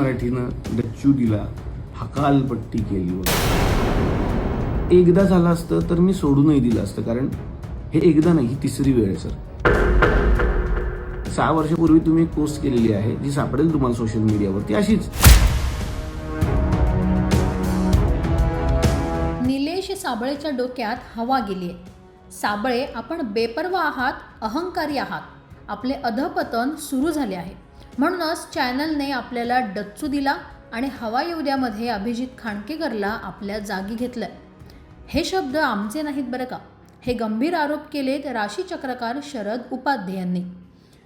मराठीनं डच्चू दिला हकालपट्टी केली होती. एकदा झालं असतं तर मी सोडूनही दिलं असतं कारण हे एकदा नाही ही तिसरी वेळ आहे सर. सहा वर्षापूर्वी तुम्ही एक पोस्ट केलेली आहे जी सापडेल तुम्हाला सोशल मीडियावरती अशीच. निलेश साबळेच्या डोक्यात हवा गेली आहे. साबळे आपण बेपर्वा आहात अहंकारी आहात. आपले अधपतन सुरू झाले आहे. म्हणूनच चॅनलने आपल्याला डच्चू दिला आणि हवा येऊद्यामध्ये अभिजित खांडकेकरला आपल्या जागी घेतलंय. हे शब्द आमचे नाहीत बरं का. हे गंभीर आरोप केलेत राशी चक्रकार शरद उपाध्ये यांनी.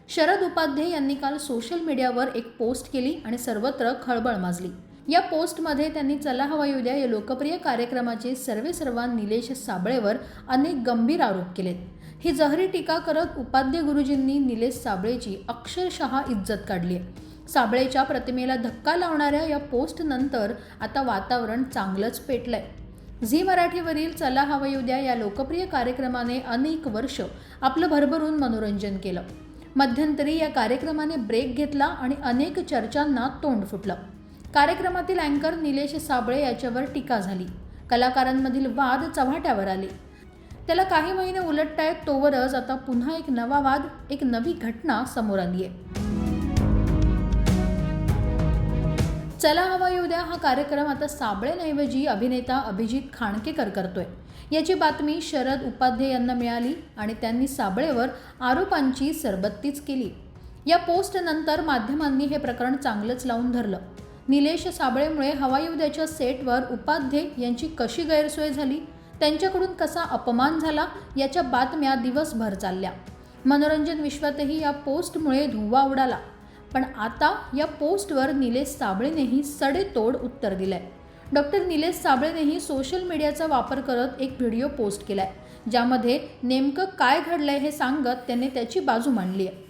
शरद उपाध्ये यांनी काल सोशल मीडियावर एक पोस्ट केली आणि सर्वत्र खळबळ माजली. या पोस्टमध्ये त्यांनी चला हवा येऊ द्या या लोकप्रिय कार्यक्रमाचे सर्वे सर्वा निलेश साबळेवर अनेक गंभीर आरोप केलेत. ही जहरी टीका करत उपाध्ये गुरुजींनी निलेश साबळेची अक्षरशः इज्जत काढली आहे. साबळेच्या प्रतिमेला धक्का लावणाऱ्या या पोस्टनंतर आता वातावरण चांगलंच पेटलंय. झी मराठीवरील चला हवा येऊ द्या या लोकप्रिय कार्यक्रमाने अनेक वर्ष आपलं भरभरून मनोरंजन केलं. मध्यंतरी या कार्यक्रमाने ब्रेक घेतला आणि अनेक चर्चांना तोंड फुटलं. कार्यक्रमातील अँकर निलेश साबळे याच्यावर टीका झाली. कलाकारांमधील वाद चव्हाट्यावर आले. त्याला काही महिने उलटतायत तोवरच आता पुन्हा एक नवा वाद एक नवी घटना समोर आली आहे चला हवा येऊ द्या हा कार्यक्रम आता साबळेंऐवजी अभिनेता अभिजित खाणकेकर करतोय. याची बातमी शरद उपाध्ये यांना मिळाली आणि त्यांनी साबळेवर आरोपांची सरबत्तीच केली. या पोस्टनंतर माध्यमांनी हे प्रकरण चांगलंच लावून धरलं. निलेश साबळेमुळे हवायुद्याच्या सेटवर उपाध्ये यांची कशी गैरसोय झाली? त्यांच्याकडून कसा अपमान झाला याच्या बातम्या दिवसभर चालल्या. मनोरंजन विश्वातही या पोस्टमुळे धुव्वा उडाला. पण आता या पोस्टवर निलेश साबळेनेही सडेतोड उत्तर दिलंय. डॉक्टर निलेश साबळेनेही सोशल मीडियाचा वापर करत एक व्हिडिओ पोस्ट केलाय ज्यामध्ये नेमकं काय घडलंय हे सांगत त्याने त्याची बाजू मांडली आहे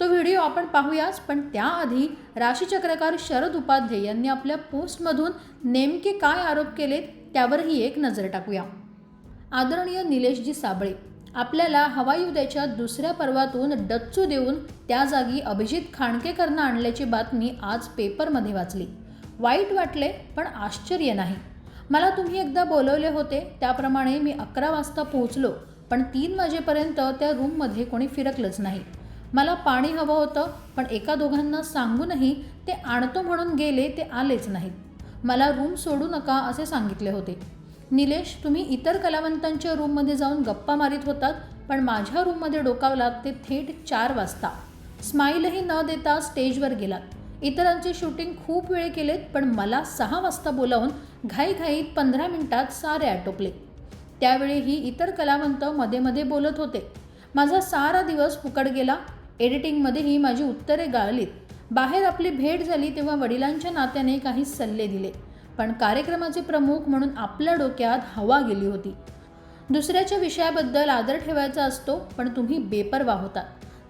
तो व्हिडिओ आपण पाहूयाच पण त्याआधी राशीचक्रकार शरद उपाध्ये यांनी आपल्या पोस्टमधून नेमके काय आरोप केलेत त्यावरही एक नजर टाकूया. आदरणीय निलेशजी साबळे आपल्याला हवाई उद्याच्या दुसऱ्या पर्वातून डच्चू देऊन त्या जागी अभिजित खाणकेकरनं आणल्याची बातमी आज पेपरमध्ये वाचली. वाईट वाटले पण आश्चर्य नाही. मला तुम्ही एकदा बोलवले होते त्याप्रमाणे मी अकरा वाजता पोहोचलो पण तीन वाजेपर्यंत त्या रूममध्ये कोणी फिरकलंच नाही. मला पाणी हवं होतं पण एका दोघांना सांगूनही ते आणतो म्हणून गेले ते आलेच नाहीत. मला रूम सोडू नका असे सांगितले होते. निलेश तुम्ही इतर कलावंतांच्या रूममध्ये जाऊन गप्पा मारित होतात पण माझ्या रूममध्ये डोकावलात ते थेट चार वाजता. स्माईलही न देता स्टेजवर गेलात. इतरांचे शूटिंग खूप वेळ केलेत पण मला सहा वाजता बोलावून घाईघाईत पंधरा मिनिटात सारे आटोपले. त्यावेळीही इतर कलावंत मध्ये मध्ये बोलत होते. माझा सारा दिवस फुकट गेला. एडिटिंगमध्येही माझी उत्तरे गाळलीत. बाहेर आपली भेट झाली तेव्हा वडिलांच्या नात्याने काही सल्ले दिले. पण कार्यक्रमाचे प्रमुख म्हणून आपल्या डोक्यात हवा गेली होती. दुसऱ्याच्या विषयाबद्दल आदर ठेवायचा असतो पण तुम्ही बेपरवा होता.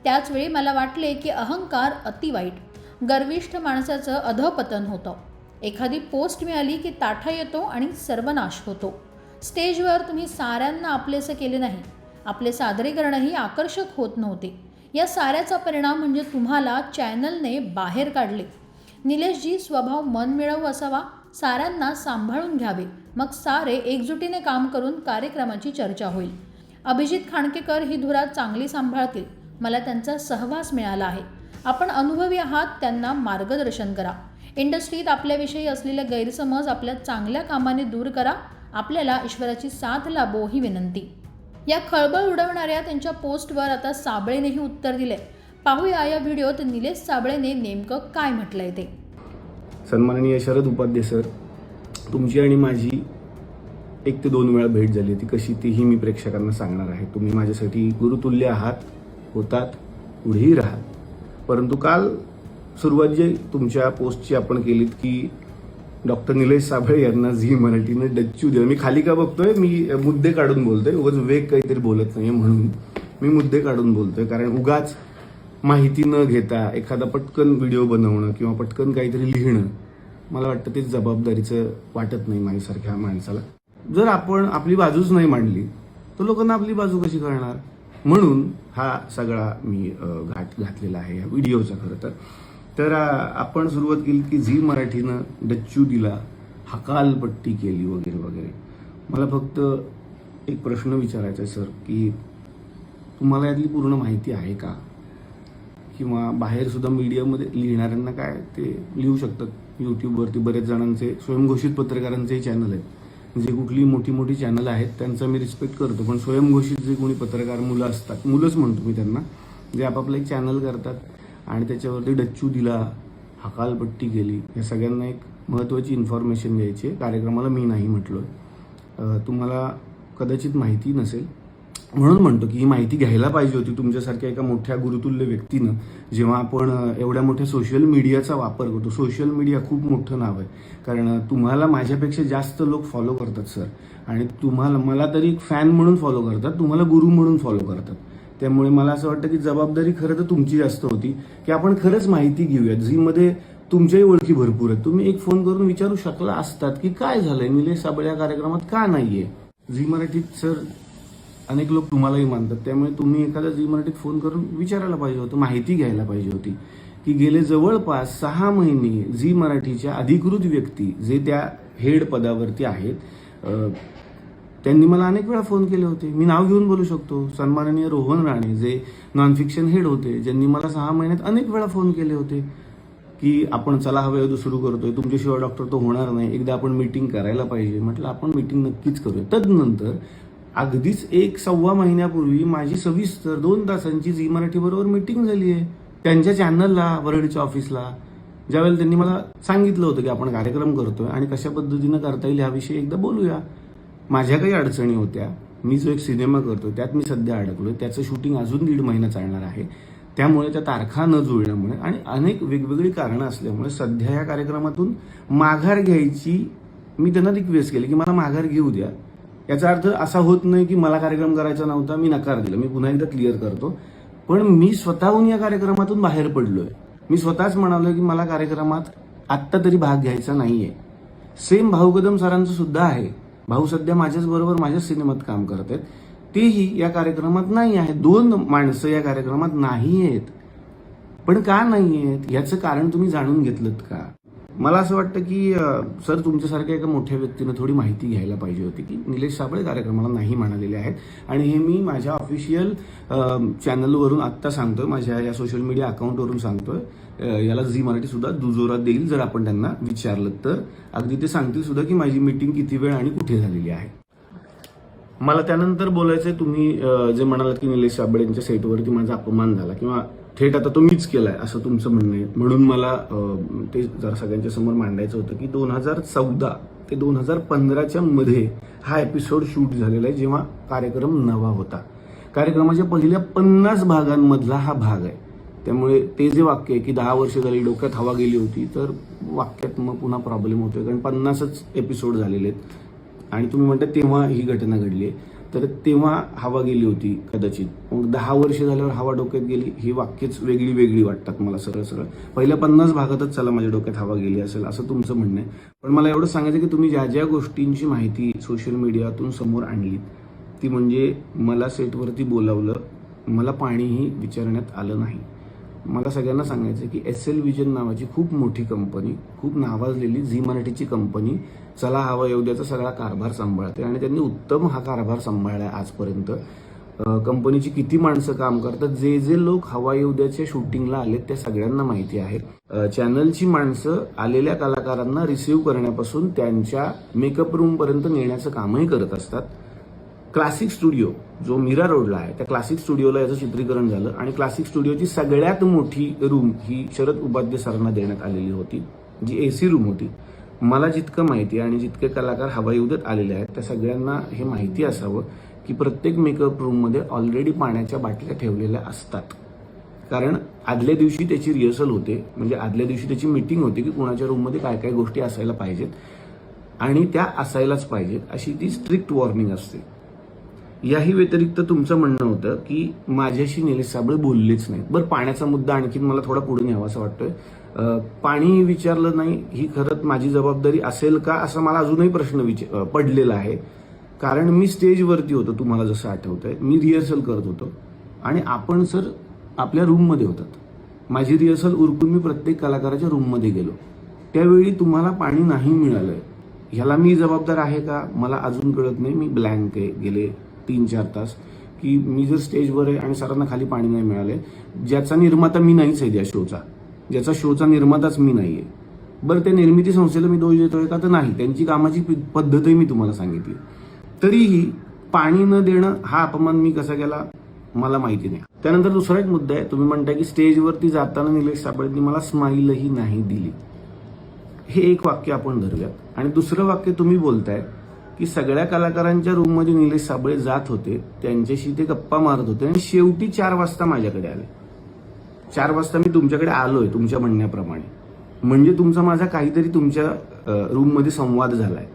त्याचवेळी मला वाटले की अहंकार अति वाईट. गर्विष्ठ माणसाचं अधपतन होतं. एखादी पोस्ट मिळाली की ताठा येतो आणि सर्वनाश होतो. स्टेजवर तुम्ही साऱ्यांना आपलेसं केले नाही. आपले सादरीकरणही आकर्षक होत नव्हते. या साऱ्याचा परिणाम म्हणजे तुम्हाला चॅनलने बाहेर काढले. निलेशजी स्वभाव मनमिळव असावा? साऱ्यांना सांभाळून घ्यावे. मग सारे एकजुटीने काम करून कार्यक्रमाची चर्चा होईल. अभिजित खाणकेकर ही धुरा चांगली सांभाळतील. मला त्यांचा सहवास मिळाला आहे. आपण अनुभवी आहात त्यांना मार्गदर्शन करा. इंडस्ट्रीत आपल्याविषयी असलेले गैरसमज आपल्या चांगल्या कामाने दूर करा. आपल्याला ईश्वराची साथ लाभो ही विनंती. या खळबळ उडवणाऱ्या त्यांच्या पोस्टवर आता साबळेनेही उत्तर दिले. पाहूया या व्हिडिओत निलेश साबळेने नेमकं काय म्हटलंय ते. सन्माननीय शरद उपाध्ये सर तुमची आणि माझी एक ते दोन वेळा भेट झाली ती कशी तीही मी प्रेक्षकांना सांगणार आहे. तुम्ही माझ्यासाठी गुरुतुल्य आहात होतात पुढेही राहाल परंतु काल सुरुवात जे तुमच्या पोस्टची आपण केलीत की डॉक्टर निलेश साबळे यांना झी मराठीनं डच्चू द्या मी खाली का बघतोय? मी मुद्दे काढून बोलतोय. उगाच वेग काहीतरी बोलत नाही म्हणून मी मुद्दे काढून बोलतोय. कारण उगाच माहिती न घेता एखादा पटकन व्हिडिओ बनवणं किंवा पटकन काहीतरी लिहिणं मला वाटतं ते जबाबदारीचं वाटत नाही माझ्यासारख्या माणसाला. जर आपण आपली बाजूच नाही मांडली तर लोकांना आपली बाजू कशी कळणार? म्हणून हा सगळा मी घाट घातलेला आहे या व्हिडिओचा खरं तर. तर आपण सुरुवात केली की झी मराठीनं डच्चू दिला हकालपट्टी केली वगैरे वगैरे. मला फक्त एक प्रश्न विचारायचा आहे सर की तुम्हाला यातली पूर्ण माहिती आहे का? किंवा बाहेरसुद्धा मीडियामध्ये लिहिणाऱ्यांना काय ते लिहू शकतात. यूट्यूबवरती बरेच जणांचे स्वयंघोषित पत्रकारांचेही चॅनल आहेत. जे कुठली मोठी मोठी चॅनल आहेत त्यांचा मी रिस्पेक्ट करतो. पण स्वयंघोषित जे कोणी पत्रकार मुलं असतात मुलंच म्हणतो मी त्यांना जे आपापलं एक चॅनल करतात आणि त्याच्यावरती डच्चू दिला हकालपट्टी केली या सगळ्यांना एक महत्त्वाची इन्फॉर्मेशन द्यायची आहे. कार्यक्रमाला मी नाही म्हटलो आहे तुम्हाला कदाचित माहिती नसेल म्हणून म्हणतो की ही माहिती घ्यायला पाहिजे होती तुमच्यासारख्या एका मोठ्या गुरुतुल्य व्यक्तीनं जेव्हा आपण एवढ्या मोठ्या सोशल मीडियाचा वापर करतो. सोशल मीडिया खूप मोठं नाव आहे. कारण तुम्हाला माझ्यापेक्षा जास्त लोक फॉलो करतात सर आणि तुम्हाला मला तरी एक फॅन म्हणून फॉलो करतात तुम्हाला गुरु म्हणून फॉलो करतात. त्यामुळे मला असं वाटतं की जबाबदारी खरं तर तुमची जास्त होती की आपण खरंच माहिती घेऊयात झीमध्ये तुमच्याही ओळखी भरपूर आहेत. तुम्ही एक फोन करून विचारू शकला असतात की काय झालंय निलेश साबळे या कार्यक्रमात का नाहीये? झी मराठीत सर अनेक लोक तुम्हालाही मानतात. त्यामुळे तुम्ही एखाद्या झी मराठीत फोन करून विचारायला पाहिजे होतं माहिती घ्यायला पाहिजे होती. की गेले जवळपास सहा महिने झी मराठीच्या अधिकृत व्यक्ती जे त्या हेड पदावरती आहेत त्यांनी मला अनेक वेळा फोन केले होते. मी नाव घेऊन बोलू शकतो. सन्माननीय रोहन राणे जे नॉन फिक्शन हेड होते ज्यांनी मला सहा महिन्यात अनेक वेळा फोन केले होते की आपण चला हवे सुरू करतोय तुमच्याशिवाय डॉक्टर तो होणार नाही. एकदा आपण मीटिंग करायला पाहिजे. म्हटलं आपण मीटिंग नक्कीच करूया. तदनंतर अगदीच एक सव्वा महिन्यापूर्वी माझी सविस्तर दोन तासांची झी मराठी बरोबर मीटिंग झाली आहे. त्यांच्या चॅनलला वरळीच्या ऑफिसला ज्यावेळेला त्यांनी मला सांगितलं होतं की आपण कार्यक्रम करतोय आणि कशा पद्धतीनं करता येईल ह्याविषयी एकदा बोलूया. माझ्या काही अडचणी होत्या. मी जो एक सिनेमा करतो त्यात मी सध्या अडकलोय. त्याचं शूटिंग अजून दीड महिना चालणार आहे. त्यामुळे त्या तारखा न जुळल्यामुळे आणि अनेक वेगवेगळी कारणं असल्यामुळे सध्या या कार्यक्रमातून माघार घ्यायची मी त्यांना रिक्वेस्ट केली की मला माघार घेऊ द्या. याचा अर्थ असा होत नाही की मला कार्यक्रम करायचा नव्हता मी नकार दिला. मी पुन्हा एकदा क्लिअर करतो. पण मी स्वतःहून या कार्यक्रमातून बाहेर पडलोय. मी स्वतःच म्हणालोय की मला कार्यक्रमात आत्ता तरी भाग घ्यायचा नाहीये. सेम भाऊ कदम सरांचं सुद्धा आहे. भाऊ सध्या माझ्याच बरोबर माझ्याच सिनेमात काम करत आहेत तेही या कार्यक्रमात नाही आहेत. दोन माणसं या कार्यक्रमात नाही आहेत पण का नाही आहेत याचं कारण तुम्ही जाणून घेतलं का? मला असं वाटतं की सर तुमच्यासारख्या एका मोठ्या व्यक्तीनं थोडी माहिती घ्यायला पाहिजे होती की निलेश साबळे कार्यक्रमाला नाही म्हणालेले आहेत. आणि हे मी माझ्या ऑफिशियल चॅनलवरून आत्ता सांगतोय माझ्या या सोशल मीडिया अकाउंटवरून सांगतोय. याला झी मराठी सुद्धा दुजोरात देईल जर आपण त्यांना विचारलं तर. अगदी ते सांगतील सुद्धा की माझी मीटिंग किती वेळ आणि कुठे झालेली आहे. मला त्यानंतर बोलायचंय तुम्ही जे म्हणालात की निलेश साबळेंच्या सेटवरती माझा अपमान झाला किंवा थेट आता तो मीच केलाय असं तुमचं म्हणणं आहे. म्हणून मला ते जरा सगळ्यांच्या समोर मांडायचं होतं की दोन हजार चौदा ते दोन हजार पंधराच्या मध्ये हा एपिसोड शूट झालेला आहे जेव्हा कार्यक्रम नवा होता. कार्यक्रमाच्या पहिल्या पन्नास भागांमधला हा भाग आहे. त्यामुळे ते जे वाक्य आहे की दहा वर्ष झाली डोक्यात हवा गेली होती तर वाक्यात मग पुन्हा प्रॉब्लेम होतोय. कारण पन्नासच एपिसोड झालेले आहेत. आणि तुम्ही म्हणता तेव्हा ही घटना घडली आहे. तर तेव्हा हवा गेली होती कदाचित. मग दहा वर्ष झाल्यावर हवा डोक्यात गेली. ही वाक्यच वेगळी वेगळी वाटतात मला सरळ सरळ. पहिल्या पन्नास भागातच चला माझ्या डोक्यात हवा गेली असेल असं तुमचं म्हणणं आहे. पण मला एवढं सांगायचं की तुम्ही ज्या ज्या गोष्टींची माहिती सोशल मीडियातून समोर आणली ती म्हणजे मला सेटवरती बोलावलं मला पाणीही विचारण्यात आलं नाही. मला सगळ्यांना सांगायचं की एस एल विजन नावाची खूप मोठी कंपनी खूप नावाजलेली झी मराठीची कंपनी चला हवा येऊद्याचा सगळा कारभार सांभाळते. आणि त्यांनी उत्तम हा कारभार सांभाळलाय आजपर्यंत. कंपनीची किती माणसं काम करतात जे जे लोक हवा येऊद्याच्या शूटिंगला आलेत त्या सगळ्यांना माहिती आहे. चॅनलची माणसं आलेल्या कलाकारांना रिसिव्ह करण्यापासून त्यांच्या मेकअप रूमपर्यंत नेण्याचं कामही करत असतात. क्लासिक स्टुडिओ जो मीरा रोडला आहे त्या क्लासिक स्टुडिओला याचं चित्रीकरण झालं आणि क्लासिक स्टुडिओची सगळ्यात मोठी रूम ही शरद उपाध्य सरांना देण्यात आलेली होती जी एसी रूम होती. मला जितकं माहिती आहे आणि जितके कलाकार हवाई उद्यात आलेले आहेत त्या सगळ्यांना हे माहिती असावं की प्रत्येक मेकअप रूममध्ये ऑलरेडी पाण्याच्या बाटल्या ठेवलेल्या असतात. कारण आदल्या दिवशी त्याची रिहर्सल होते म्हणजे आदल्या दिवशी त्याची मीटिंग होते की कुणाच्या रूममध्ये काय काय गोष्टी असायला पाहिजेत. आणि त्या असायलाच पाहिजेत अशी ती स्ट्रिक्ट वॉर्निंग असते. याही व्यतिरिक्त तुमचं म्हणणं होतं की माझ्याशी निलेश साबळे बोललेच नाही बरं पाण्याचा मुद्दा आणखीन मला थोडा पुढे न्यावा असं वाटतोय. पाणी विचारलं नाही ही खरंच माझी जबाबदारी असेल का असा मला अजूनही प्रश्न विच पडलेला आहे. कारण मी स्टेजवरती होतो तुम्हाला जसं आठवतंय. मी रिहर्सल करत होतो. आणि आपण सर आपल्या रूममध्ये होतात. माझी रिहर्सल उरकून मी प्रत्येक कलाकाराच्या रूममध्ये गेलो. त्यावेळी तुम्हाला पाणी नाही मिळालंय. ह्याला मी जबाबदार आहे का? मला अजून कळत नाही. मी ब्लँक आहे गेले तीन चार तास की मी जर स्टेजवर आहे आणि सरांना खाली पाणी नाही मिळालंय ज्याचा निर्माता मी नाहीच आहे त्या शोचा. ज्याचा शोचा निर्माताच मी नाही आहे बरं त्या निर्मिती संस्थेला मी दोष देतोय का? तर नाही. त्यांची कामाची पद्धतही मी तुम्हाला सांगितली. तरीही पाणी न देणं हा अपमान मी कसा केला? मला माहिती नाही. त्यानंतर दुसरा एक मुद्दा आहे. तुम्ही म्हणताय की स्टेजवरती जाताना निलेश सापळेंनी मला स्माईलही नाही दिली. हे एक वाक्य आपण धरूयात. आणि दुसरं वाक्य तुम्ही बोलताय की सगळ्या कलाकारांच्या रूममध्ये निलेश साबळे जात होते त्यांच्याशी ते गप्पा मारत होते आणि शेवटी चार वाजता माझ्याकडे आले. चार वाजता मी तुमच्याकडे आलोय तुमच्या म्हणण्याप्रमाणे. म्हणजे तुमचा माझा काहीतरी तुमच्या रूममध्ये संवाद झालाय.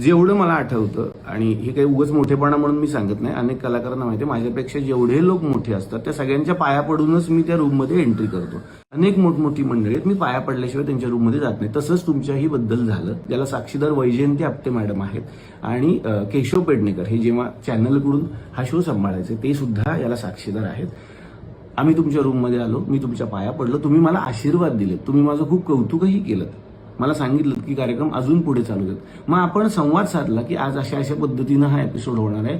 जेवढं मला आठवतं आणि हे काही उगच मोठेपणा म्हणून मी सांगत नाही अनेक कलाकारांना माहिती आहे माझ्यापेक्षा जेवढे लोक मोठे असतात त्या सगळ्यांच्या पाया पडूनच मी त्या रूममध्ये एंट्री करतो. अनेक मोठमोठी मंडळी आहेत मी पाया पडल्याशिवाय त्यांच्या रूममध्ये जात नाही. तसंच तुमच्याही बद्दल झालं. ज्याला साक्षीदार वैजयंती आपटे मॅडम आहेत आणि केशव पेडणेकर हे जेव्हा चॅनलकडून हा शो सांभाळायचे ते सुद्धा याला साक्षीदार आहेत. आम्ही तुमच्या रूममध्ये आलो मी तुमच्या पाया पडलो तुम्ही मला आशीर्वाद दिले तुम्ही माझं खूप कौतुकही केलं. मला सांगितलं की कार्यक्रम अजून पुढे चालू आहेत मग आपण संवाद साधला की आज अशा अशा पद्धतीनं हा एपिसोड होणार आहे.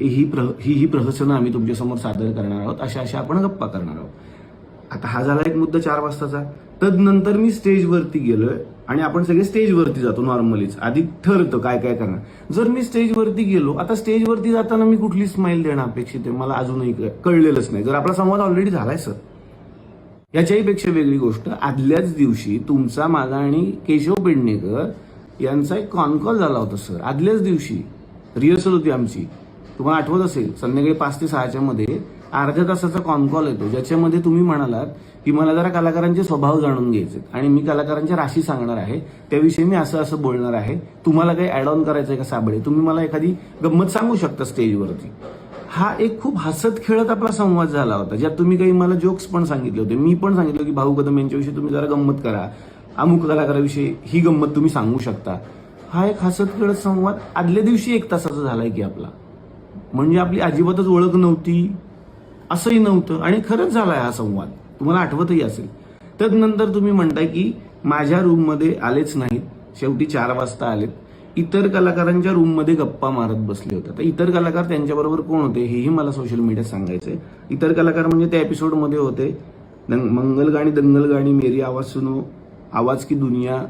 ही प्र ही ही प्रहसनं आम्ही तुमच्यासमोर सादर करणार आहोत. अशा अशा आपण गप्पा करणार आहोत. आता हा झाला एक मुद्दा चार वाजताचा. तदनंतर मी स्टेजवरती गेलोय आणि आपण सगळे स्टेजवरती जातो नॉर्मलीच. आधी ठरतं काय काय करणार. जर मी स्टेजवरती गेलो आता स्टेजवरती जाताना मी कुठली स्माईल देणं अपेक्षित आहे? मला अजूनही कळलेलंच नाही. जर आपला संवाद ऑलरेडी झालाय सर. याच्याही पेक्षा वेगळी गोष्ट आदल्याच दिवशी तुमचा माझा आणि केशव पेडणेकर यांचा एक कॉनकॉल झाला होता सर आदल्याच दिवशी. रिहर्सल होती आमची. तुम्हाला आठवत असेल संध्याकाळी पाच ते सहाच्या मध्ये अर्ध्या तासाचा कॉनकॉल येतो ज्याच्यामध्ये तुम्ही म्हणालात की मला जरा कलाकारांचे स्वभाव जाणून घ्यायचे आणि मी कलाकारांच्या राशी सांगणार आहे. त्याविषयी मी असं असं बोलणार आहे. तुम्हाला काही ऍड ऑन करायचं आहे का साबळे? तुम्ही मला एखादी गंमत सांगू शकता स्टेजवरती हा एक खूप हसत खेळत आपला संवाद झाला होता ज्यात तुम्ही काही मला जोक्स पण सांगितले होते. मी पण सांगितलं की भाऊ कदम यांच्याविषयी तुम्ही जरा गंमत करा. अमुक कलाकाराविषयी ही गंमत तुम्ही सांगू शकता. हा एक हसत खेळत संवाद आदल्या दिवशी एक तासाचा झालाय की आपला. म्हणजे आपली अजिबातच ओळख नव्हती असंही नव्हतं. आणि खरंच झालाय हा संवाद. तुम्हाला आठवतही असेल. तदनंतर तुम्ही म्हणताय की माझ्या रूममध्ये आलेच नाहीत. शेवटी चार वाजता आलेत. इतर कलाकारांच्या रूममध्ये गप्पा मारत बसले होते. तर इतर कलाकार त्यांच्याबरोबर कोण होते हेही मला सोशल मीडियात सांगायचंय. इतर कलाकार म्हणजे त्या एपिसोडमध्ये होते दंग- मंगल गाणी दंगल गाणी मेरी आवाज सुनो आवाज की दुनिया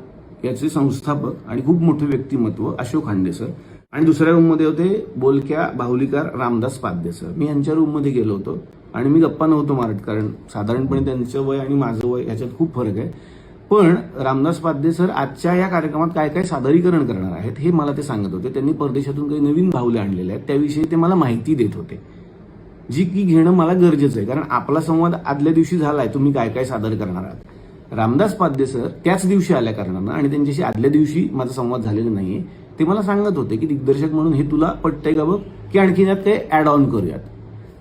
याचे संस्थापक आणि खूप मोठे व्यक्तिमत्व अशोक खांडे सर आणि दुसऱ्या रूममध्ये होते बोलक्या बाहुलीकार रामदास पाध्ये सर मी यांच्या रूममध्ये गेलो होतो आणि मी गप्पा नव्हतो मारत कारण साधारणपणे त्यांचं वय आणि माझं वय याच्यात खूप फरक आहे. पण रामदास पाध्ये सर आजच्या या कार्यक्रमात काय काय सादरीकरण करणार आहेत हे मला ते सांगत होते. त्यांनी परदेशातून काही नवीन भावले आणलेले आहेत. त्याविषयी ते मला माहिती देत होते. जी की घेणं मला गरजेचं आहे. कारण आपला संवाद आदल्या दिवशी झालाय. तुम्ही काय काय सादर करणार आहात? रामदास पाध्ये सर त्याच दिवशी आल्या कारणानं आणि त्यांच्याशी आदल्या दिवशी माझा संवाद झालेला नाहीये. ते मला सांगत होते की दिग्दर्शक म्हणून हे तुला पटतंय का बघ? की आणखीन यात ते ऍड ऑन करूयात.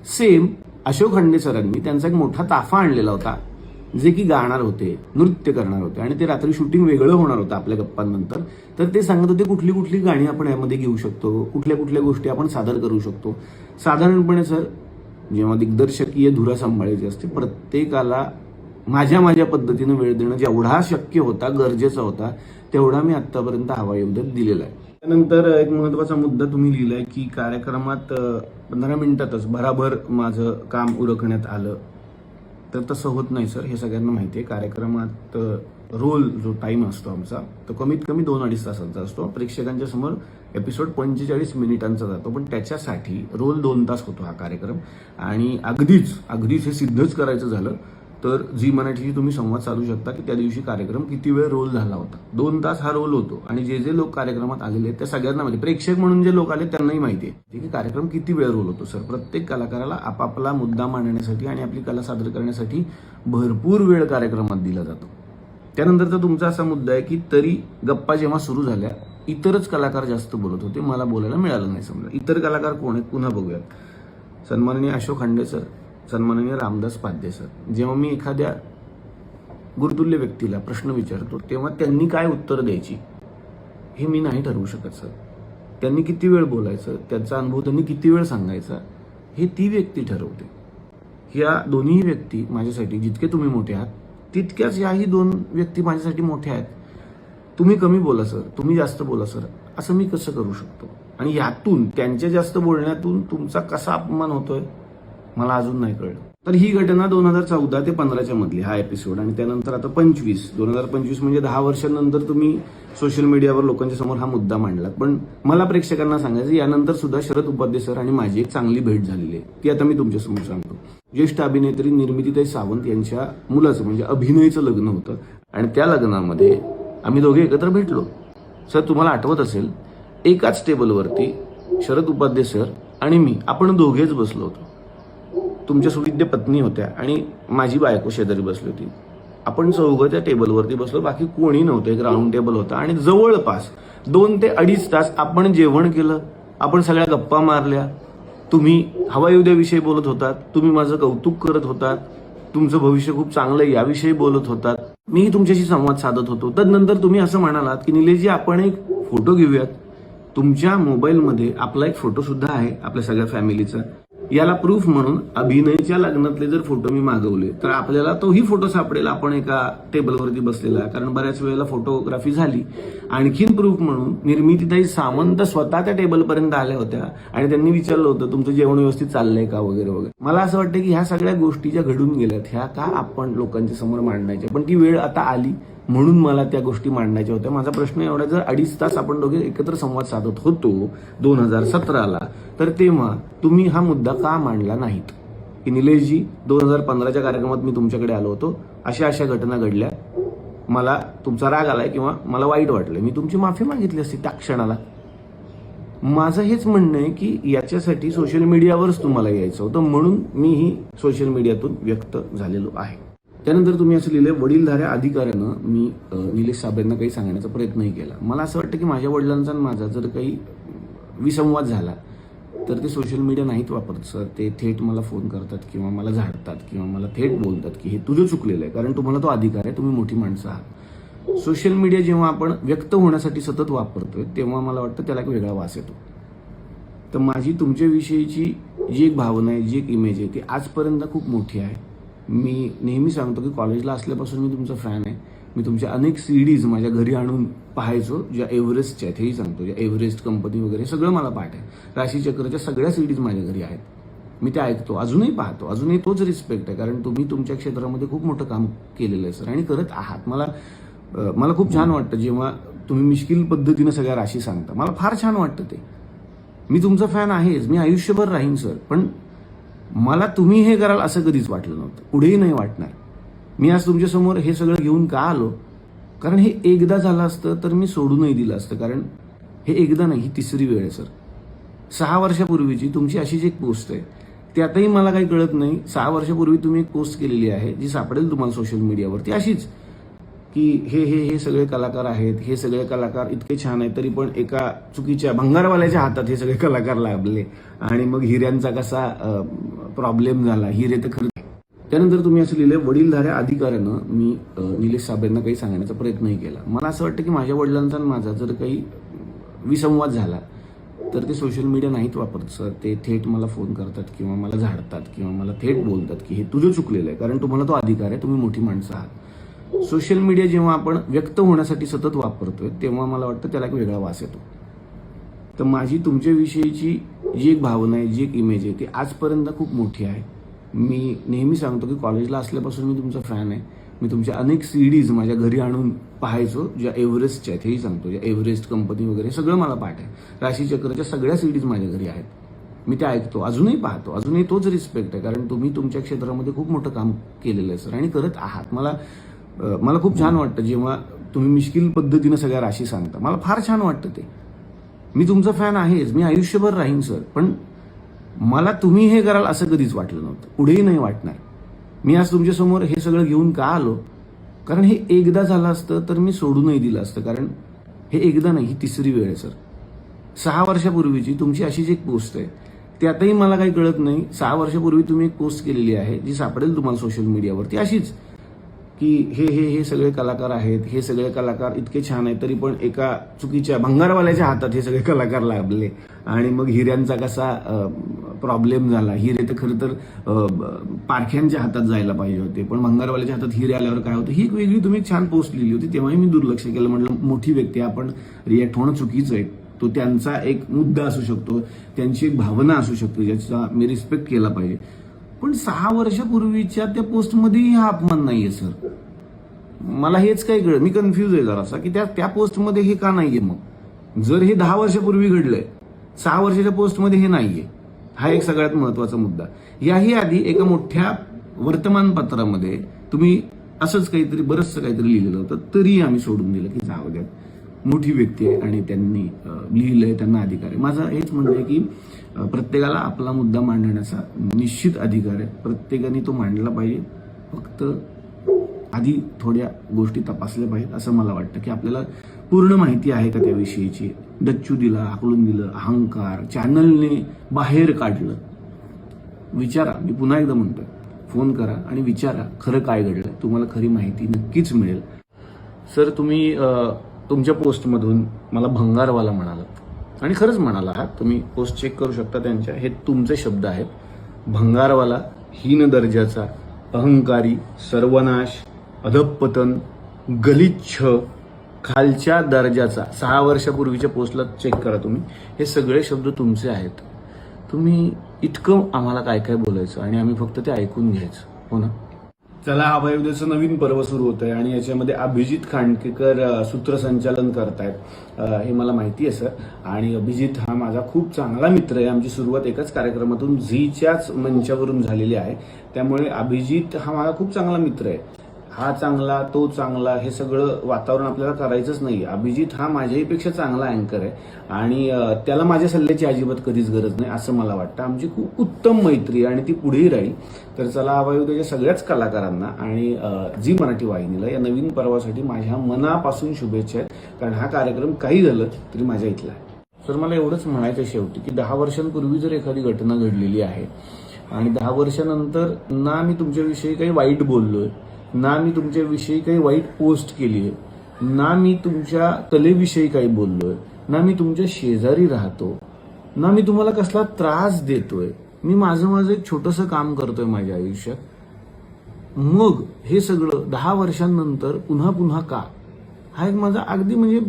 सेम अशोक खंडे सरांनी त्यांचा एक मोठा ताफा आणलेला होता. जे की गाणार होते नृत्य करणार होते आणि ते रात्री शूटिंग वेगळं होणार होतं आपल्या गप्पांनंतर तर ते सांगत होते कुठली कुठली गाणी आपण यामध्ये घेऊ शकतो कुठल्या कुठल्या गोष्टी आपण सादर करू शकतो. साधारणपणे सर जेव्हा दिग्दर्शकीय धुरा सांभाळायची असते प्रत्येकाला माझ्या माझ्या पद्धतीनं वेळ देणं जेवढा शक्य होता गरजेचा होता तेवढा मी आतापर्यंत हवा योगदान दिलेला आहे. त्यानंतर एक महत्त्वाचा मुद्दा तुम्ही लिहिलाय की कार्यक्रमात पंधरा मिनिटातच भराभर माझं काम उरकण्यात आलं. तर तसं होत नाही सर. हे सगळ्यांना माहिती आहे. कार्यक्रमात रोल जो टाईम असतो आमचा तो कमीत कमी दोन अडीच तासांचा असतो. प्रेक्षकांच्या समोर एपिसोड पंचेचाळीस मिनिटांचा जातो. पण त्याच्यासाठी रोल दोन तास होतो हा कार्यक्रम. आणि अगदीच अगदीच हे सिद्धच करायचं झालं. तर जी मराठीशी तुम्ही संवाद साधू शकता की त्या दिवशी कार्यक्रम किती वेळ रोल झाला होता. दोन तास हा रोल होतो आणि जे जे लोक कार्यक्रमात आलेले आहेत त्या सगळ्यांना माहिती प्रेक्षक म्हणून जे लोक आले त्यांनाही माहिती आहे. की कार्यक्रम किती वेळ रोल होतो सर? प्रत्येक कलाकाराला आपापला मुद्दा मांडण्यासाठी आणि आपली कला सादर करण्यासाठी भरपूर वेळ कार्यक्रमात दिला जातो. त्यानंतरचा तुमचा असा मुद्दा आहे की तरी गप्पा जेव्हा सुरू झाल्या इतरच कलाकार जास्त बोलत होते मला बोलायला मिळालं नाही समजा. इतर कलाकार कोण आहेत? पुन्हा बघूयात. सन्माननीय अशोक खांडे सर. सन्माननीय रामदास पाध्ये सर जेव्हा मी एखाद्या गुरुतुल्य व्यक्तीला प्रश्न विचारतो तेव्हा त्यांनी काय उत्तर द्यायची हे मी नाही ठरवू शकत सर. त्यांनी किती वेळ बोलायचं त्याचा अनुभव त्यांनी किती वेळ सांगायचा हे ती व्यक्ती ठरवते. ह्या दोन्ही व्यक्ती माझ्यासाठी जितके तुम्ही मोठे आहात तितक्याच याही दोन व्यक्ती माझ्यासाठी मोठ्या आहेत. तुम्ही कमी बोला सर. तुम्ही जास्त बोला सर. असं मी कसं करू शकतो? आणि यातून त्यांच्या जास्त बोलण्यातून तुमचा कसा अपमान होतोय? मला अजून नाही कळलं. तर ही घटना दोन हजार चौदा ते पंधराच्या मधली हा एपिसोड आणि त्यानंतर आता पंचवीस. दोन हजार पंचवीस म्हणजे दहा वर्षांनंतर तुम्ही सोशल मीडियावर लोकांच्या समोर हा मुद्दा मांडलात. पण मला प्रेक्षकांना सांगायचं यानंतर सुद्धा शरद उपाध्ये सर आणि माझी एक चांगली भेट झालेली आहे ती आता मी तुमच्यासमोर सांगतो. ज्येष्ठ अभिनेत्री निर्मितीताई सावंत यांच्या मुलाचं म्हणजे अभिनयचं लग्न होतं. आणि त्या लग्नामध्ये आम्ही दोघे एकत्र भेटलो. सर तुम्हाला आठवत असेल एकाच टेबलवरती शरद उपाध्ये सर आणि मी आपण दोघेच बसलो होतो. तुमच्या सुविद्य पत्नी होत्या आणि माझी बायको शेजारी बसली होती. आपण चौघं त्या टेबलवरती बसलो बाकी कोणी नव्हतं. एक राऊंड टेबल होता आणि जवळपास दोन ते अडीच तास आपण जेवण केलं. आपण सगळ्या गप्पा मारल्या. तुम्ही हवा युद्धाविषयी बोलत होतात. तुम्ही माझं कौतुक करत होतात. तुमचं भविष्य खूप चांगलं याविषयी बोलत होतात. मीही तुमच्याशी संवाद साधत होतो. तदनंतर तुम्ही असं म्हणालात की निलेशजी आपण एक फोटो घेऊयात. तुमच्या मोबाईलमध्ये आपला एक फोटो सुद्धा आहे आपल्या सगळ्या फॅमिलीचा याला प्रूफ म्हणून अभिनयच्या लग्नातले जर फोटो मी मागवले तर आपल्याला तोही फोटो सापडेल. आपण एका टेबलवरती बसलेला. कारण बऱ्याच वेळेला फोटोग्राफी झाली आणखीन प्रूफ म्हणून निर्मितीताई सामंत स्वतः त्या टेबलपर्यंत आल्या होत्या आणि त्यांनी विचारलं होतं तुमचं जेवण व्यवस्थित चाललंय का? वगैरे वगैरे. मला असं वाटतं की ह्या सगळ्या गोष्टी ज्या घडून गेल्यात ह्या का आपण लोकांच्या समोर मांडण्याच्या? पण ती वेळ आता आली म्हणून मला त्या गोष्टी मांडायच्या होत्या. माझा प्रश्न एवढा जर अडीच तास आपण दोघे एकत्र संवाद साधत होतो दोन हजार सतराला तर तेव्हा तुम्ही हा मुद्दा का मांडला नाहीत? की निलेशजी दोन हजार पंधराच्या कार्यक्रमात मी तुमच्याकडे आलो होतो. अशा अशा घटना घडल्या. मला तुमचा राग आलाय किंवा मला वाईट वाटलं मी तुमची माफी मागितली असती त्या क्षणाला. माझं हेच म्हणणं आहे की याच्यासाठी सोशल मीडियावरच तुम्हाला यायचं होतं म्हणून मी ही सोशल मीडियातून व्यक्त झालेलो आहे. त्यानंतर तुम्ही असं लिहिलं वडीलधाऱ्या अधिकाऱ्यानं मी निलेश साहेबांना काही सांगण्याचा प्रयत्नही केला. मला असं वाटतं की माझ्या वडिलांचा आणि माझा जर काही विसंवाद झाला तर ते सोशल मीडिया नाहीत वापरत सर ते थेट मला फोन करतात किंवा मला झाडतात किंवा मला थेट बोलतात की हे तुझं चुकलेलं आहे कारण तुम्हाला तो अधिकार आहे तुम्ही मोठी माणसं आहात. सोशल मीडिया जेव्हा आपण व्यक्त होण्यासाठी सतत वापरतोय तेव्हा मला वाटतं त्याला एक वेगळा वास येतो. तर माझी तुमच्याविषयीची जी एक भावना आहे जी एक इमेज आहे ती आजपर्यंत खूप मोठी आहे. मी नेहमी सांगतो की कॉलेजला असल्यापासून मी तुमचा फॅन आहे. मी तुमच्या अनेक सीडीज माझ्या घरी आणून पाहायचो ज्या एव्हरेस्टच्या आहेत हेही सांगतो ज्या एव्हरेस्ट कंपनी वगैरे सगळं मला पाठ आहे. राशीचक्रच्या सगळ्या सीडीज माझ्या घरी आहेत. मी ते ऐकतो अजूनही पाहतो अजूनही तोच रिस्पेक्ट आहे कारण तुम्ही तुमच्या क्षेत्रामध्ये खूप मोठं काम केलेलं आहे सर आणि करत आहात. मला मला खूप छान वाटतं जेव्हा तुम्ही मिश्किल पद्धतीनं सगळ्या राशी सांगता. मला फार छान वाटतं ते. मी तुमचा फॅन आहेच मी आयुष्यभर राहीन सर पण मला तुम्ही हे कराल असं कधीच वाटलं नव्हतं. पुढेही नाही वाटणार. मी आज तुमच्यासमोर हे सगळं घेऊन का आलो? कारण हे एकदा झालं असतं तर मी सोडूनही दिलं असतं. कारण हे एकदा नाही ही तिसरी वेळ आहे सर. सहा वर्षापूर्वीची तुमची अशीच एक पोस्ट आहे. त्यातही मला काही कळत नाही. सहा वर्षापूर्वी तुम्ही एक पोस्ट केलेली आहे जी सापडेल तुम्हाला सोशल मीडियावरती अशीच की हे हे हे सगळे कलाकार आहेत हे सगळे कलाकार इतके छान आहेत तरी पण एका चुकीच्या भंगारवाल्याच्या हातात हे सगळे कलाकार लागले आणि मग हिऱ्यांचा कसा प्रॉब्लेम झाला? हिरे तर खरं त्यानंतर तुम्ही असं लिहिलंय वडीलधाऱ्या अधिकाऱ्यानं मी निलेश साहेबांना काही सांगण्याचा प्रयत्नही केला. मला असं वाटतं की माझ्या वडिलांचा माझा जर काही विसंवाद झाला तर ते सोशल मीडिया नाहीत वापरत सर. ते थेट मला फोन करतात किंवा मला झाडतात किंवा मला थेट बोलतात की हे तुझं चुकलेलं आहे कारण तुम्हाला तो अधिकार आहे तुम्ही मोठी माणसं आहात. सोशल मीडिया जेव्हा आपण व्यक्त होण्यासाठी सतत वापरतोय तेव्हा मला वाटतं त्याला एक वेगळा वास येतो. तर माझी तुमच्याविषयीची जी एक भावना आहे जी एक इमेज आहे ती आजपर्यंत खूप मोठी आहे. मी नेहमी सांगतो की कॉलेजला असल्यापासून मी तुमचा फॅन आहे. मी तुमच्या अनेक सीडीज माझ्या घरी आणून पाहायचो ज्या एव्हरेस्टच्या आहेत हेही सांगतो. ज्या एव्हरेस्ट कंपनी वगैरे सगळं मला पाठ आहे. राशीचक्रच्या सगळ्या सीडीज माझ्या घरी आहेत. मी ते ऐकतो अजूनही पाहतो. अजूनही तोच रिस्पेक्ट आहे कारण तुम्ही तुमच्या क्षेत्रामध्ये खूप मोठं काम केलेलं आहे सर आणि करत आहात. मला मला खूप छान वाटतं जेव्हा तुम्ही मिश्किल पद्धतीनं सगळ्या राशी सांगता. मला फार छान वाटतं ते. मी तुमचा फॅन आहेच. मी आयुष्यभर राहीन सर पण मला तुम्ही हे कराल असं कधीच वाटलं नव्हतं. पुढेही नाही वाटणार. मी आज तुमच्यासमोर हे सगळं घेऊन का आलो? कारण हे एकदा झालं असतं तर मी सोडूनही दिलं असतं. कारण हे एकदा नाही ही तिसरी वेळ आहे सर. सहा वर्षापूर्वीची तुमची अशीच एक पोस्ट आहे. त्यातही मला काही कळत नाही. सहा वर्षापूर्वी तुम्ही एक पोस्ट केलेली आहे जी सापडेल तुम्हाला सोशल मीडियावरती. अशीच. की हे हे हे सगळे कलाकार आहेत हे सगळे कलाकार इतके छान आहेत तरी पण एका चुकीच्या भंगारवाल्याच्या हातात हे सगळे कलाकार लागले. आणि मग हिऱ्यांचा कसा प्रॉब्लेम झाला? हिरे तर खरं तर पारख्यांच्या हातात जायला पाहिजे होते. पण भंगारवाल्याच्या हातात हिरे आल्यावर काय होतं? ही एक वेगळी तुम्ही छान पोस्ट लिहिली होती तेव्हाही मी दुर्लक्ष केलं. म्हटलं मोठी व्यक्ती आपण रिॲक्ट होणं चुकीचं आहे. तो त्यांचा एक मुद्दा असू शकतो त्यांची एक भावना असू शकते ज्याचा मी रिस्पेक्ट केला पाहिजे. पण सहा वर्षापूर्वीच्या त्या पोस्टमध्येही हा अपमान नाही आहे सर. मला हेच काही कळलं मी कन्फ्यूज आहे जरासा की त्या त्या पोस्टमध्ये हे का नाहीये मग? जर हे दहा वर्षापूर्वी घडलंय सहा वर्षाच्या पोस्टमध्ये हे नाहीये. हा एक सगळ्यात महत्त्वाचा मुद्दा. याही आधी एका मोठ्या वर्तमानपत्रामध्ये तुम्ही असंच काहीतरी बरंचसं काहीतरी लिहिलेलं होतं तरी आम्ही सोडून दिलं की जाऊ द्या मोठी व्यक्ती आहे आणि त्यांनी लिहिलं लिहिलंय त्यांना अधिकार आहे. माझं हेच म्हणणं आहे की प्रत्येकाला आपला मुद्दा मांडण्याचा निश्चित अधिकार आहे. प्रत्येकाने तो मांडला पाहिजे. फक्त आधी थोड्या गोष्टी तपासल्या पाहिजेत असं मला वाटतं. की आपल्याला पूर्ण माहिती आहे का त्याविषयीची? डच्चू दिला हाकलून दिलं अहंकार चॅनलने बाहेर काढलं. विचारा. मी पुन्हा एकदा म्हणतोय फोन करा आणि विचारा खरं काय घडलं तुम्हाला खरी माहिती नक्कीच मिळेल. सर तुम्ही तुमच्या पोस्टमधून मला भंगारवाला म्हणालात आणि खरंच म्हणाला आहात तुम्ही पोस्ट चेक करू शकता त्यांच्या. हे तुमचे शब्द आहेत. भंगारवाला हीन दर्जाचा अहंकारी सर्वनाश अधपतन गलिच्छ खालच्या दर्जाचा. सहा वर्षापूर्वीच्या पोस्टला चेक करा तुम्ही. हे सगळे शब्द तुमचे आहेत. तुम्ही इतकं आम्हाला काय काय बोलायचं? आणि आम्ही फक्त ते ऐकून घ्यायचं. हो ना? चला अभयउदयाचं नवीन पर्व सुरू होत आहे आणि याच्यामध्ये अभिजित खांडकेकर सूत्रसंचालन करतायत. हे मला माहिती आहे सर. आणि अभिजित हा माझा खूप चांगला मित्र आहे. आमची सुरुवात एकाच कार्यक्रमातून झीच्याच मंचावरून झालेली आहे. त्यामुळे अभिजित हा माझा खूप चांगला मित्र आहे. हा चांगला तो चांगला हे सगळं वातावरण आपल्याला करायचंच नाही अभिजित हा माझ्याहीपेक्षा चांगला अँकर आहे. आणि त्याला माझ्या सल्ल्याची अजिबात कधीच गरज नाही असं मला वाटतं. आमची खूप उत्तम मैत्री आणि ती पुढेही राहील. तर चला हवायुद्याच्या सगळ्याच कलाकारांना आणि जी मराठी वाहिनीला या नवीन पर्वासाठी माझ्या मनापासून शुभेच्छा आहेत. कारण हा कार्यक्रम काही झालं तरी माझ्या इथला आहे. तर मला एवढंच म्हणायचं शेवटी की दहा वर्षांपूर्वी जर एखादी घटना घडलेली आहे आणि दहा वर्षानंतर ना मी तुमच्याविषयी काही वाईट बोललोय ना मी तुमच्याविषयी काही वाईट पोस्ट केली आहे. ना मी तुमच्या कलेविषयी काही बोललोय. ना मी तुमच्या शेजारी राहतो. ना मी तुम्हाला कसला त्रास देतोय. मी माझं माझं एक छोटंसं काम करतोय माझ्या आयुष्यात. मग हे सगळं दहा वर्षांनंतर पुन्हा पुन्हा का? हा एक माझा अगदी म्हणजे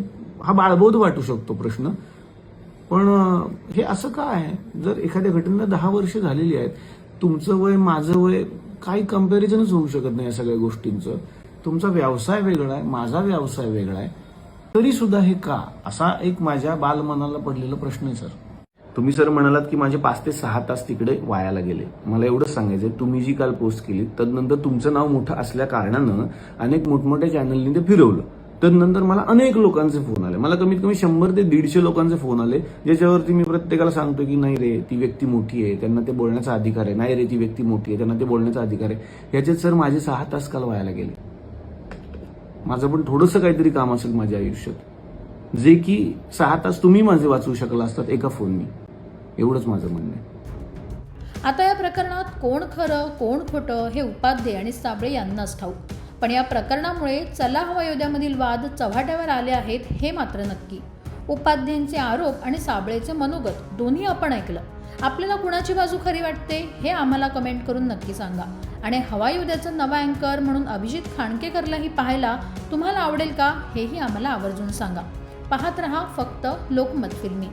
हा बाळबोध वाटू शकतो प्रश्न. पण हे असं का आहे? जर एखाद्या घटनेला दहा वर्ष झालेली आहेत तुमचं वय माझं वय काही कम्पॅरिझनच होऊ शकत नाही या सगळ्या गोष्टींचं. तुमचा व्यवसाय वेगळा आहे माझा व्यवसाय वेगळा आहे. तरी सुद्धा हे का? असा एक माझ्या बालमनाला पडलेला प्रश्न आहे सर. तुम्ही सर म्हणालात की माझे पाच ते सहा तास तिकडे वायाला गेले. मला एवढंच सांगायचंय तुम्ही जी काल पोस्ट केली तदनंतर तुमचं नाव मोठं असल्या कारणानं अनेक मोठमोठ्या चॅनलनी ते फिरवलं. तदनंतर मला अनेक लोकांचे फोन आले. मला कमीत कमी शंभर ते दीडशे लोकांचे फोन आले ज्याच्यावरती मी प्रत्येकाला सांगतो की नाही रे ती व्यक्ती मोठी आहे त्यांना ते बोलण्याचा अधिकार आहे. नाही रे ती व्यक्ती मोठी आहे त्यांना ते बोलण्याचा अधिकार आहे. याच्यात सर माझे सहा तास काल व्हायला गेले. माझं पण थोडंसं काहीतरी काम असेल माझ्या आयुष्यात. जे की सहा तास तुम्ही माझे वाचवू शकला असतात एका फोननी. एवढंच माझं म्हणणं आहे. आता या प्रकरणात कोण खरं कोण खोटं हे उपाध्ये आणि साबळे यांनाच ठाऊक. पण या प्रकरणामुळे चला हवा योद्यामधील वाद चव्हाट्यावर आले आहेत हे मात्र नक्की. उपाध्यांचे आरोप आणि साबळेचे मनोगत दोन्ही आपण ऐकलं. आपल्याला कुणाची बाजू खरी वाटते हे आम्हाला कमेंट करून नक्की सांगा. आणि हवाई योद्याचा नवा अँकर म्हणून अभिजित खांडकेकरलाही पाहायला तुम्हाला आवडेल का हेही आम्हाला आवर्जून सांगा. पाहत रहा फक्त लोकमत फिल्मी.